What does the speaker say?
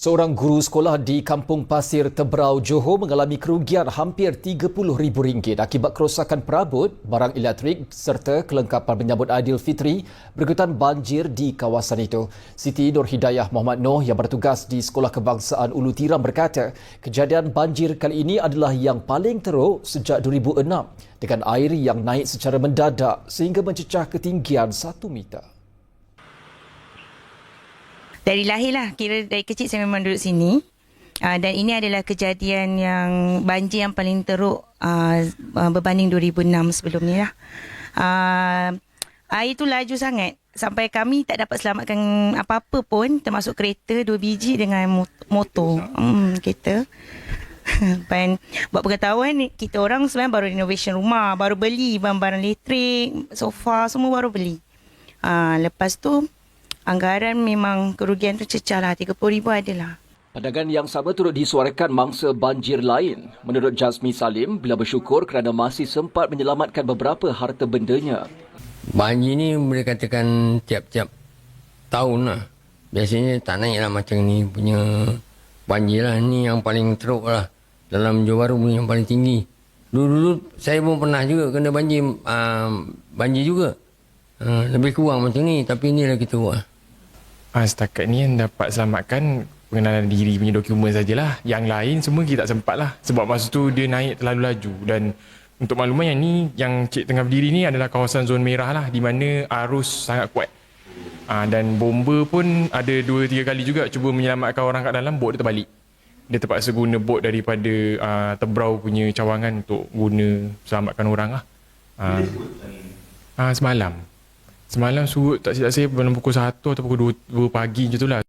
Seorang guru sekolah di Kampung Pasir Tebrau, Johor mengalami kerugian hampir RM30,000 akibat kerosakan perabot, barang elektrik serta kelengkapan menyambut Aidilfitri berikutan banjir di kawasan itu. Siti Nur Hidayah Muhammad Noh yang bertugas di Sekolah Kebangsaan Ulu Tiram berkata, kejadian banjir kali ini adalah yang paling teruk sejak 2006 dengan air yang naik secara mendadak sehingga mencecah ketinggian 1 meter. Dari lahir lah kira dari kecil saya memang duduk sini. Uh, dan ini adalah kejadian yang banjir yang paling teruk uh, berbanding 2006 sebelum ni lah. Uh, air tu laju sangat. Sampai kami tak dapat selamatkan apa-apa pun termasuk kereta dua biji dengan mot- motor. Hmm, kereta. Dan buat pengetahuan kita orang sebenarnya baru renovation rumah baru beli barang-barang elektrik sofa semua baru beli. Uh, lepas tu anggaran memang kerugian tu cecah lah. RM30,000 adalah. Pandangan yang sama turut disuarakan mangsa banjir lain. Menurut Jazmi Salim, bila bersyukur kerana masih sempat menyelamatkan beberapa harta bendanya. Banjir ni boleh katakan tiap-tiap tahun lah. Biasanya tak naik lah macam ni punya banjir lah. Ni yang paling teruk lah. Dalam Johor Bahru ni yang paling tinggi. Dulu-dulu saya pun pernah juga kena banjir. Uh, banjir juga. Uh, lebih kurang macam ni. Tapi ni lah kita buat. Ah, setakat ni yang dapat selamatkan pengenalan diri punya dokumen sajalah. Yang lain semua kita tak sempat lah. Sebab masa tu dia naik terlalu laju. Dan untuk makluman yang ni, yang cik tengah berdiri ni adalah kawasan zon merah lah. Di mana arus sangat kuat. Ah, dan bomba pun ada dua tiga kali juga cuba menyelamatkan orang kat dalam, bot dia terbalik. Dia terpaksa guna bot daripada ah, Tebrau punya cawangan untuk guna selamatkan orang lah. Ah, ah, semalam. Semalam surut tak silap saya dalam pukul 1 atau pukul 2, 2 pagi macam tu lah.